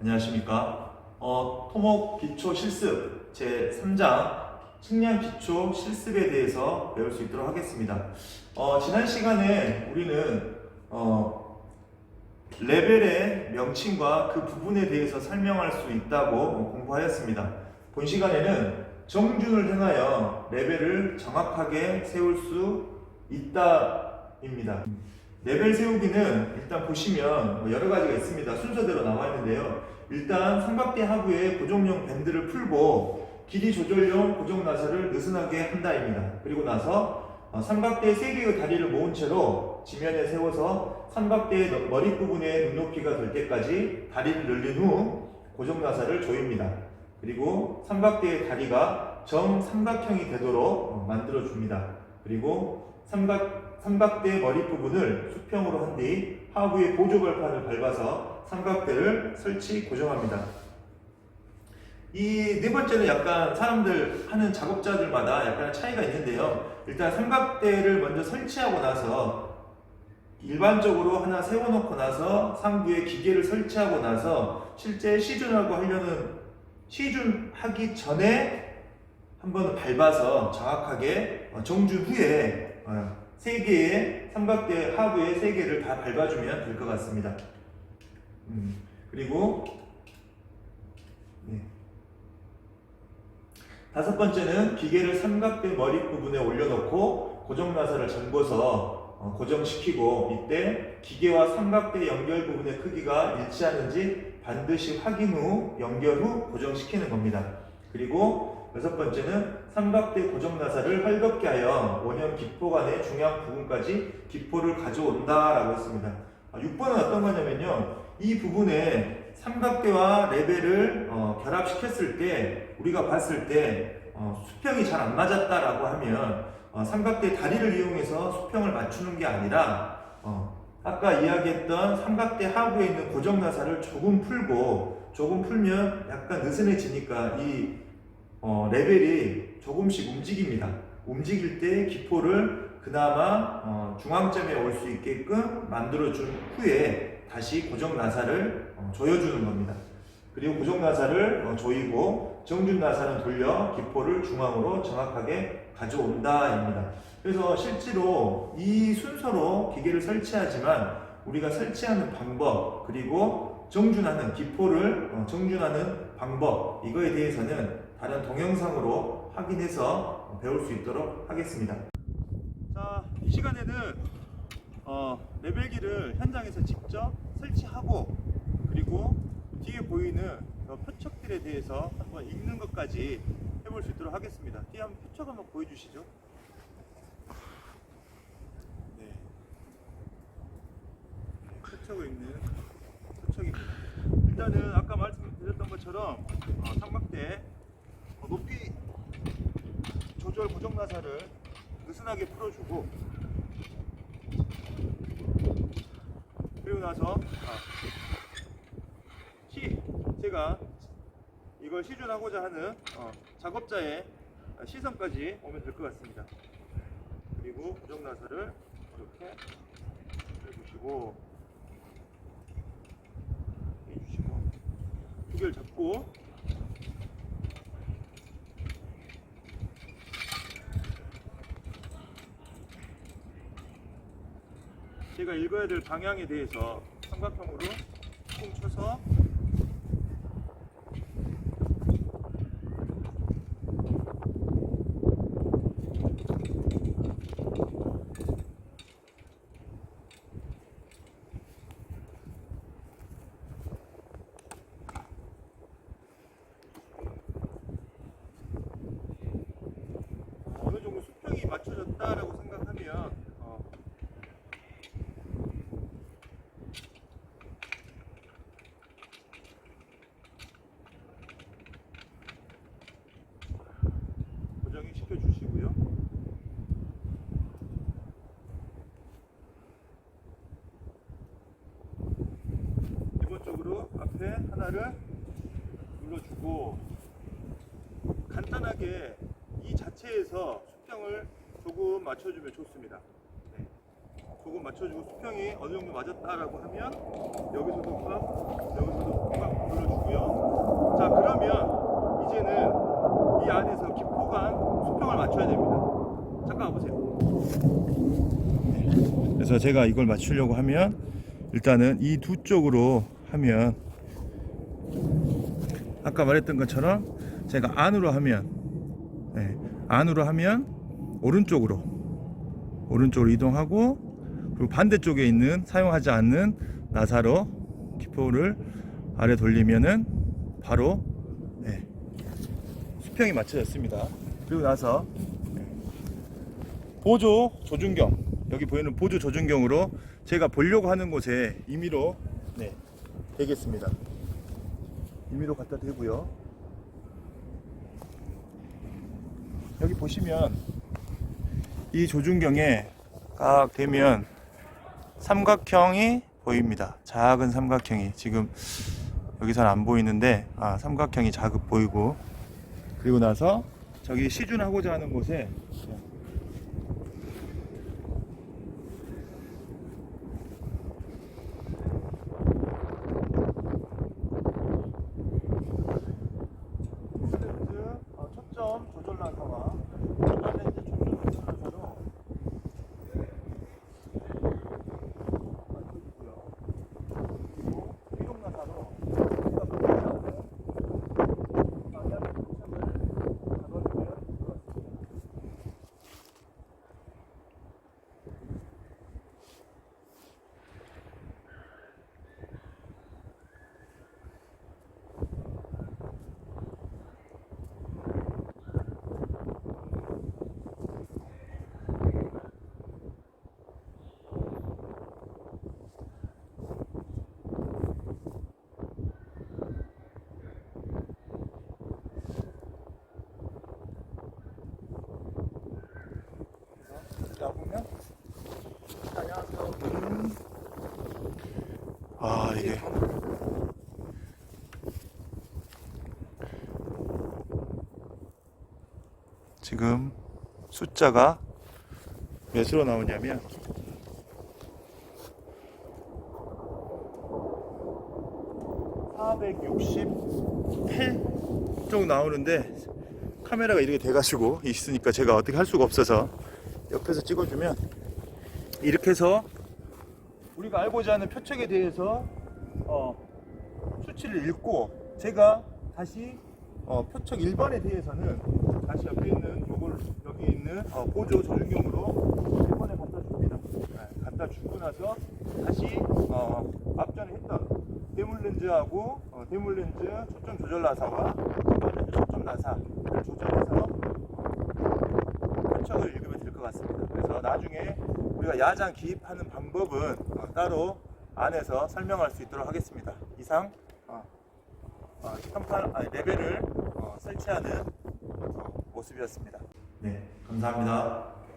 안녕하십니까. 어, 토목 기초 실습 제 3장 측량 기초 실습에 대해서 배울 수 있도록 하겠습니다. 어, 지난 시간에 우리는 어, 레벨의 명칭과 그 부분에 대해서 설명할 수 있다고 공부하였습니다. 본 시간에는 정준을 행하여 레벨을 정확하게 세울 수 있다입니다. 레벨 세우기는 일단 보시면 뭐 여러 가지가 있습니다. 순서대로 나와 있는데요. 일단 삼각대 하부에 고정용 밴드를 풀고 길이 조절용 고정 나사를 느슨하게 한다입니다. 그리고 나서 어, 삼각대 세 개의 다리를 모은 채로 지면에 세워서 삼각대의 머리 부분의 눈높이가 될 때까지 다리를 늘린 후 고정 나사를 조입니다. 그리고 삼각대의 다리가 정삼각형이 되도록 어, 만들어 줍니다. 그리고 삼각, 삼각대 머리 부분을 수평으로 한 뒤 하부에 보조 발판을 밟아서 삼각대를 설치 고정합니다. 이 네 번째는 약간 사람들 하는 작업자들마다 약간 차이가 있는데요. 일단 삼각대를 먼저 설치하고 나서 일반적으로 하나 세워놓고 나서 상부에 기계를 설치하고 나서 실제 시준하고 하려는 시준하기 전에 한번 밟아서 정확하게 어, 정준 후에 어, 세 개의 삼각대 하부에 세 개를 다 밟아주면 될 것 같습니다. 음, 그리고 네. 다섯 번째는 기계를 삼각대 머리 부분에 올려놓고 고정 나사를 잠궈서 어, 고정시키고 이때 기계와 삼각대 연결 부분의 크기가 일치하는지 반드시 확인 후 연결 후 고정시키는 겁니다. 그리고 여섯 번째는 삼각대 고정 나사를 헐겁게 하여 원형 기포 간의 중앙 부분까지 기포를 가져온다라고 했습니다. 6번은 어떤 거냐면요. 이 부분에 삼각대와 레벨을 어, 결합시켰을 때 우리가 봤을 때 어, 수평이 잘 안 맞았다라고 하면 어, 삼각대 다리를 이용해서 수평을 맞추는 게 아니라 어, 아까 이야기했던 삼각대 하부에 있는 고정 나사를 조금 풀고 조금 풀면 약간 느슨해지니까 이 어, 레벨이 조금씩 움직입니다. 움직일 때 기포를 그나마 어, 중앙점에 올 수 있게끔 만들어준 후에 다시 고정 나사를 어, 조여주는 겁니다. 그리고 고정 나사를 어, 조이고 정준 나사는 돌려 기포를 중앙으로 정확하게 가져온다입니다. 그래서 실제로 이 순서로 기계를 설치하지만 우리가 설치하는 방법 그리고 정준하는 기포를 어, 정준하는 방법 이거에 대해서는 다른 동영상으로 확인해서 배울 수 있도록 하겠습니다. 자, 이 시간에는 어, 레벨기를 현장에서 직접 설치하고 그리고 뒤에 보이는 저 표척들에 대해서 한번 읽는 것까지 해볼 수 있도록 하겠습니다. 뒤에 한번 표척 한번 보여주시죠. 네. 표척을 읽는 표척입니다. 일단은 아까 말씀드렸던 것처럼 어, 삼각대 조절 고정 나사를 느슨하게 풀어주고 그리고 나서 아, 시 제가 이걸 시준하고자 하는 어, 작업자의 시선까지 오면 될 것 같습니다. 그리고 고정 나사를 이렇게 해주시고 해주시고 두 개를 잡고 제가 읽어야 될 방향에 대해서 삼각형으로 퉁 쳐서 어느 정도 수평이 맞춰졌다라고 생각하면 어, 고정이 시켜주시고요. 기본적으로 앞에 하나를 눌러주고 간단하게 이 자체에서 수평을 조금 맞춰주면 좋습니다. 네. 조금 맞춰주고 수평이 어느 정도 맞았다라고 하면 여기서도 꽉, 여기서도 꽉 눌러주고요. 자 그러면 이제는 이 안에서 기포간 수평을 맞춰야 됩니다. 잠깐 와보세요. 네. 그래서 제가 이걸 맞추려고 하면 일단은 이 두 쪽으로 하면 아까 말했던 것처럼 제가 안으로 하면 네, 안으로 하면 오른쪽으로 오른쪽으로 이동하고 그리고 반대쪽에 있는 사용하지 않는 나사로 기포를 아래 돌리면은 바로 네, 수평이 맞춰졌습니다. 그리고 나서 네, 보조 조준경 여기 보이는 보조 조준경으로 제가 보려고 하는 곳에 임의로 네, 대겠습니다. 임의로 갖다 대고요. 여기 보시면 이 조준경에 딱 대면 삼각형이 보입니다. 작은 삼각형이 지금 여기서는 안 보이는데 아 삼각형이 작은 보이고 그리고 나서 저기 시준하고자 하는 곳에 초점 조절 나사와 초점 렌즈 초점 조절 나사로 맞춰주고요. 그리고 이동 나사로 우리가 보지 않는 방향 초점을 잡아주면 되겠습니다. 자 보면 음. 아 이게. 지금 숫자가 몇으로 나오냐면 (468) 정도 나오는데 카메라가 이렇게 돼가지고 있으니까 제가 어떻게 할 수가 없어서 옆에서 찍어주면 이렇게 해서 우리가 알고자 하는 표책에 대해서 어, 수치를 읽고 제가 다시 어, 표책 1번에 대해서는 다시 옆에 있는 요걸 여기 있는 어, 보조 조준경으로 1번에 갖다 줍니다. 네, 갖다 주고 나서 다시 어, 앞전에 했던 대물 렌즈하고 어, 대물 렌즈 초점 조절 나사와 일반 렌즈 초점 나사를 조절해서 표척을 읽으면 될 것 같습니다. 그래서 나중에 우리가 야장 기입하는 방법은 어, 따로 안에서 설명할 수 있도록 하겠습니다. 이상 어, 어, 현판 아니, 레벨을 어, 설치하는 어, 모습이었습니다. 네, 감사합니다.